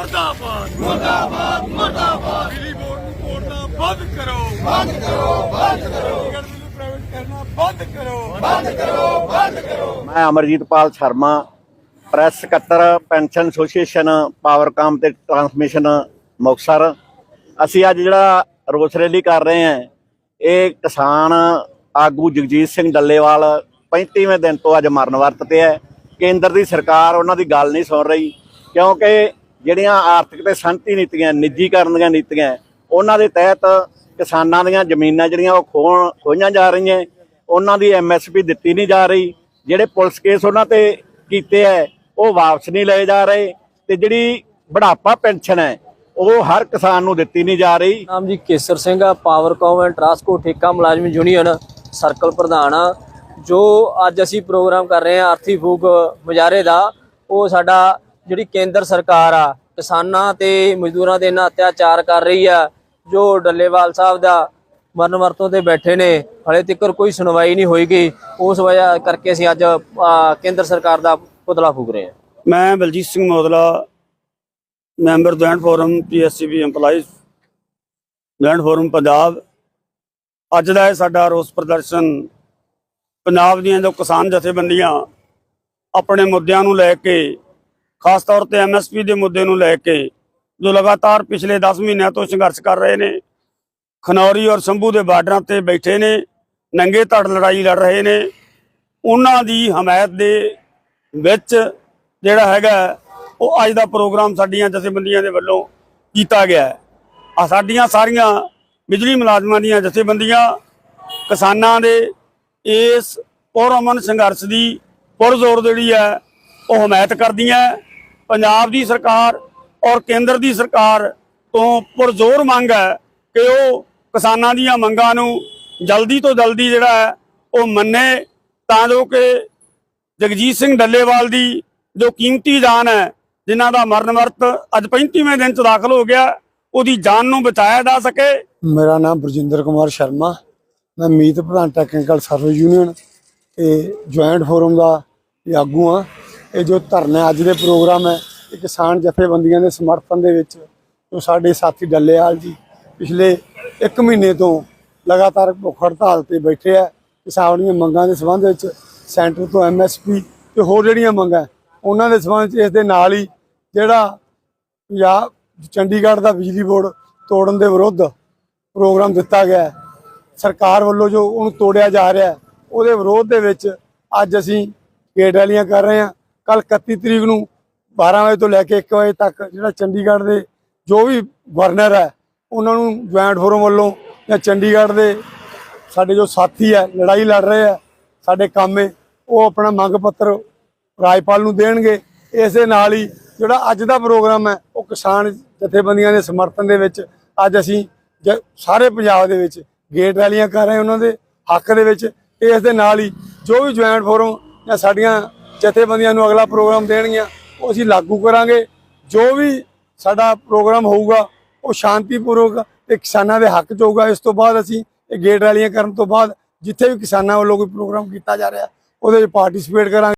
ਮਰਦਾਬਾਦ ਮਰਦਾਬਾਦ ਮਰਦਾਬਾਦ। ਬਿਜਲੀ ਬੋਰਡ ਨੂੰ ਤੋੜਨਾ ਬੰਦ ਕਰੋ। ਬੰਦ ਕਰੋ ਬੰਦ ਕਰੋ। ਬੰਦ ਕਰੋ। ਬੰਦ ਕਰੋ ਬੰਦ ਕਰੋ। ਮੈਂ ਅਮਰਜੀਤਪਾਲ ਸ਼ਰਮਾ ਪ੍ਰੈਸ ਸਕੱਤਰ ਪੈਨਸ਼ਨ ਐਸੋਸੀਏਸ਼ਨ ਪਾਵਰਕਾਮ ਤੇ ਟਰਾਂਸਮਿਸ਼ਨ ਮੁਕਸਰ ਅਸੀਂ ਅੱਜ ਜਿਹੜਾ ਰੋਸ ਰੈਲੀ ਕਰ ਰਹੇ ਹਾਂ ਇਹ ਕਿਸਾਨ ਆਗੂ ਜਗਜੀਤ ਸਿੰਘ ਡੱਲੇਵਾਲ 35ਵੇਂ ਦਿਨ ਤੋਂ ਅੱਜ ਮਰਨ ਵਰਤ ਤੇ ਹੈ। ਕੇਂਦਰ ਦੀ ਸਰਕਾਰ ਉਹਨਾਂ ਦੀ ਗੱਲ ਨਹੀਂ ਸੁਣ ਰਹੀ ਕਿਉਂਕਿ ਜਿਹੜੀਆਂ ਆਰਥਿਕ ਤੇ ਸੰਤੀ ਨੀਤੀਆਂ, ਨਿੱਜੀਕਰਨ ਦੀਆਂ ਨੀਤੀਆਂ, ਉਹਨਾਂ ਦੇ ਤਹਿਤ ਕਿਸਾਨਾਂ ਦੀਆਂ ਜ਼ਮੀਨਾਂ ਜਿਹੜੀਆਂ ਉਹ ਖੋਣ ਖੋਈਆਂ ਜਾ ਰਹੀਆਂ ਉਹਨਾਂ ਦੀ ਐਮਐਸਪੀ ਦਿੱਤੀ ਨਹੀਂ ਜਾ ਰਹੀ। ਜਿਹੜੇ ਪੁਲਿਸ ਕੇਸ ਉਹਨਾਂ ਤੇ ਕੀਤੇ ਐ, ਉਹ ਵਾਪਸ ਨਹੀਂ ਲਏ ਜਾ ਰਹੇ। ਤੇ ਜਿਹੜੀ ਬੁਢਾਪਾ ਪੈਨਸ਼ਨ ਹੈ ਉਹ ਹਰ ਕਿਸਾਨ ਨੂੰ ਦਿੱਤੀ ਨਹੀਂ ਜਾ ਰਹੀ। ਨਾਮ ਜੀ ਕੇਸਰ ਸਿੰਘ ਆ ਪਾਵਰਕਾਮ ਐਂਡ ਟਰਾਂਸਕੋ ਠੇਕਾ, ਮੁਲਾਜ਼ਮ ਯੂਨੀਅਨ, ਸਰਕਲ ਪ੍ਰਧਾਨ ਆ। ਜੋ ਅੱਜ ਅਸੀਂ ਪ੍ਰੋਗਰਾਮ ਕਰ ਰਹੇ ਹਾਂ ਆਰਥੀ ਫੂਕ ਮੁਜ਼ਾਹਰੇ ਦਾ, ਉਹ ਸਾਡਾ ਜਿਹੜੀ ਕੇਂਦਰ ਸਰਕਾਰ ਆ, ਕਿਸਾਨਾਂ ਤੇ ਮਜ਼ਦੂਰਾਂ ਦੇ ਨਾਲ ਅਤਿਆਚਾਰ ਕਰ ਰਹੀ ਆ, ਜੋ ਡੱਲੇਵਾਲ ਸਾਹਿਬ ਦਾ ਮਰਨ ਵਰਤੋਂ ਤੇ ਬੈਠੇ ਨੇ, ਹਲੇ ਤੱਕ ਕੋਈ ਸੁਣਵਾਈ ਨਹੀਂ ਹੋਈਗੀ ਉਸ ਵਜ੍ਹਾ ਕਰਕੇ ਅਸੀਂ ਅੱਜ ਕੇਂਦਰ ਸਰਕਾਰ ਦਾ ਪੁਤਲਾ ਫੂਕ ਰਹੇ ਹਾਂ। ਮੈਂ Baljit Singh Modla, member joint forum PSCB EMPLOYEES, joint forum Punjab. ਅੱਜ ਦਾ ਇਹ ਸਾਡਾ ਰੋਸ ਪ੍ਰਦਰਸ਼ਨ, ਪੰਜਾਬ ਦੀਆਂ ਜੋ ਕਿਸਾਨ ਜਥੇਬੰਦੀਆਂ ਆਪਣੇ ਮੁੱਦਿਆਂ ਨੂੰ ਲੈ ਕੇ ਖਾਸ ਤੌਰ ਤੇ ਐਮਐਸਪੀ ਦੇ ਮੁੱਦੇ ਨੂੰ ਲੈ ਕੇ, ਜੋ ਲਗਾਤਾਰ ਪਿਛਲੇ 10 ਮਹੀਨਿਆਂ ਤੋਂ ਸੰਘਰਸ਼ ਕਰ ਰਹੇ ਨੇ, ਖਨੌਰੀ ਔਰ ਸੰਭੂ ਦੇ ਬਾਰਡਰਾਂ ਤੇ ਬੈਠੇ ਨੇ, ਨੰਗੇ ਧੜ ਲੜਾਈ ਲੜ ਰਹੇ ਨੇ, ਉਹਨਾਂ ਦੀ ਹਮਾਇਤ ਦੇ ਵਿੱਚ ਜਿਹੜਾ ਹੈਗਾ, ਉਹ ਅੱਜ ਦਾ ਪ੍ਰੋਗਰਾਮ ਸਾਡੀਆਂ ਜਥੇਬੰਦੀਆਂ ਦੇ ਵੱਲੋਂ ਕੀਤਾ ਗਿਆ ਹੈ। ਆ ਸਾਡੀਆਂ ਸਾਰੀਆਂ ਬਿਜਲੀ ਮੁਲਾਜ਼ਮਾਂ ਦੀਆਂ ਜਥੇਬੰਦੀਆਂ, ਕਿਸਾਨਾਂ ਦੇ ਇਸ ਪੁਰਅਮਨ ਸੰਘਰਸ਼ ਦੀ ਪੁਰਜ਼ੋਰ ਜਿਹੜੀ ਹੈ, ਉਹ ਹਮਾਇਤ ਕਰਦੀਆਂ ਪੰਜਾਬ ਦੀ ਸਰਕਾਰ ਔਰ ਕੇਂਦਰ ਦੀ ਸਰਕਾਰ ਤੋਂ ਪੁਰਜ਼ੋਰ ਮੰਗ ਹੈ ਕਿ ਉਹ ਕਿਸਾਨਾਂ ਦੀਆਂ ਮੰਗਾਂ ਨੂੰ ਜਲਦੀ ਤੋਂ ਜਲਦੀ ਜਿਹੜਾ ਹੈ ਉਹ ਮੰਨੇ ਤਾਂ ਜੋ ਕਿ ਜਗਜੀਤ ਸਿੰਘ ਡੱਲੇਵਾਲ ਦੀ ਜੋ ਕੀਮਤੀ ਜਾਨ ਹੈ, ਜਿਨ੍ਹਾਂ ਦਾ ਮਰਨ ਵਰਤ ਅੱਜ 35ਵੇਂ ਦਿਨ ਚ ਦਾਖਲ ਹੋ ਗਿਆ, ਉਹਦੀ ਜਾਨ ਨੂੰ ਬਚਾਇਆ ਜਾ ਸਕੇ। ਮੇਰਾ ਨਾਮ ਬਰਜਿੰਦਰ ਕੁਮਾਰ ਸ਼ਰਮਾ, ਮੈਂ ਮੀਤ ਪ੍ਰਧਾਨ ਟੈਕਨੀਕਲ ਸਰਵਿਸ ਯੂਨੀਅਨ ਤੇ ਜੁਆਇੰਟ ਫੋਰਮ ਦਾ ਆਗੂ ਆ ਇਹ ਜੋ ਧਰਨਾ ਅੱਜ ਦੇ ਪ੍ਰੋਗਰਾਮ ਹੈ ਕਿਸਾਨ ਜਥੇਬੰਦੀਆਂ ਦੇ ਸਮਰਥਨ ਦੇ ਵਿੱਚ ਜੋ ਸਾਡੇ ਸਾਥੀ ਡੱਲੇਵਾਲ ਜੀ ਪਿਛਲੇ 1 ਮਹੀਨੇ ਤੋਂ ਲਗਾਤਾਰ ਭੁੱਖ ਹੜਤਾਲ ਤੇ ਬੈਠੇ ਆ, ਕਿਸਾਨ ਦੀਆਂ ਮੰਗਾਂ ਦੇ ਸੰਬੰਧ ਵਿੱਚ ਸੈਂਟਰ ਤੋਂ ਐਮਐਸਪੀ ਤੇ ਹੋਰ ਜਿਹੜੀਆਂ ਮੰਗਾਂ, ਉਹਨਾਂ ਦੇ ਸੰਬੰਧ ਵਿੱਚ ਇਸ ਦੇ ਨਾਲ ਹੀ ਜਿਹੜਾ ਪੰਜਾਬ ਚੰਡੀਗੜ੍ਹ ਦਾ ਬਿਜਲੀ ਬੋਰਡ ਤੋੜਨ ਦੇ ਵਿਰੁੱਧ ਪ੍ਰੋਗਰਾਮ ਦਿੱਤਾ ਗਿਆ ਸਰਕਾਰ ਵੱਲੋਂ ਜੋ ਉਹਨੂੰ ਤੋੜਿਆ ਜਾ ਰਿਹਾ ਉਹਦੇ ਵਿਰੋਧ ਦੇ ਵਿੱਚ ਅੱਜ ਅਸੀਂ ਗੇਟ ਰੈਲੀਆਂ ਕਰ ਰਹੇ ਹਾਂ। ਕੱਲ 31 ਤਰੀਕ ਨੂੰ 12 ਵਜੇ ਤੋਂ ਲੈ ਕੇ 1 ਵਜੇ ਤੱਕ ਜਿਹੜਾ ਚੰਡੀਗੜ੍ਹ ਦੇ ਜੋ ਵੀ ਗਵਰਨਰ ਹੈ, ਉਹਨਾਂ ਨੂੰ ਜੁਆਇੰਟ ਫੋਰਮ ਵੱਲੋਂ ਜਾਂ ਚੰਡੀਗੜ੍ਹ ਦੇ ਸਾਡੇ ਜੋ ਸਾਥੀ ਹੈ, ਲੜਾਈ ਲੜ ਰਹੇ ਆ ਸਾਡੇ ਕਾਮੇ ਉਹ ਆਪਣਾ ਮੰਗ ਪੱਤਰ ਰਾਜਪਾਲ ਨੂੰ ਦੇਣਗੇ। ਇਸ ਦੇ ਨਾਲ ਹੀ ਜਿਹੜਾ ਅੱਜ ਦਾ ਪ੍ਰੋਗਰਾਮ ਹੈ, ਉਹ ਕਿਸਾਨ ਜਥੇਬੰਦੀਆਂ ਦੇ ਸਮਰਥਨ ਦੇ ਵਿੱਚ ਅੱਜ ਅਸੀਂ ਜ- ਸਾਰੇ ਪੰਜਾਬ ਦੇ ਵਿੱਚ ਗੇਟ ਰੈਲੀਆਂ ਕਰ ਰਹੇ ਉਹਨਾਂ ਦੇ ਹੱਕ ਦੇ ਵਿੱਚ। ਤੇ ਇਸ ਦੇ ਨਾਲ ਹੀ ਜੋ ਵੀ ਜੁਆਇੰਟ ਫੋਰਮ ਜਾਂ ਸਾਡੀਆਂ ਜਥੇਬੰਦੀਆਂ ਨੂੰ ਅਗਲਾ ਪ੍ਰੋਗਰਾਮ ਦੇਣਗੀਆਂ ਉਹ ਅਸੀਂ ਲਾਗੂ ਕਰਾਂਗੇ। ਜੋ ਵੀ ਸਾਡਾ ਪ੍ਰੋਗਰਾਮ ਹੋਊਗਾ, ਉਹ ਸ਼ਾਂਤੀਪੂਰਵਕ ਤੇ ਕਿਸਾਨਾਂ ਦੇ ਹੱਕ 'ਚ ਹੋਊਗਾ। ਇਸ ਤੋਂ ਬਾਅਦ ਅਸੀਂ ਇਹ ਗੇਟ ਰੈਲੀਆਂ ਕਰਨ ਤੋਂ ਬਾਅਦ ਜਿੱਥੇ ਵੀ ਕਿਸਾਨਾਂ ਵੱਲੋਂ ਕੋਈ ਪ੍ਰੋਗਰਾਮ ਕੀਤਾ ਜਾ ਰਿਹਾ, ਉਹਦੇ ਵਿੱਚ ਪਾਰਟਿਸਿਪੇਟ ਕਰਾਂਗੇ।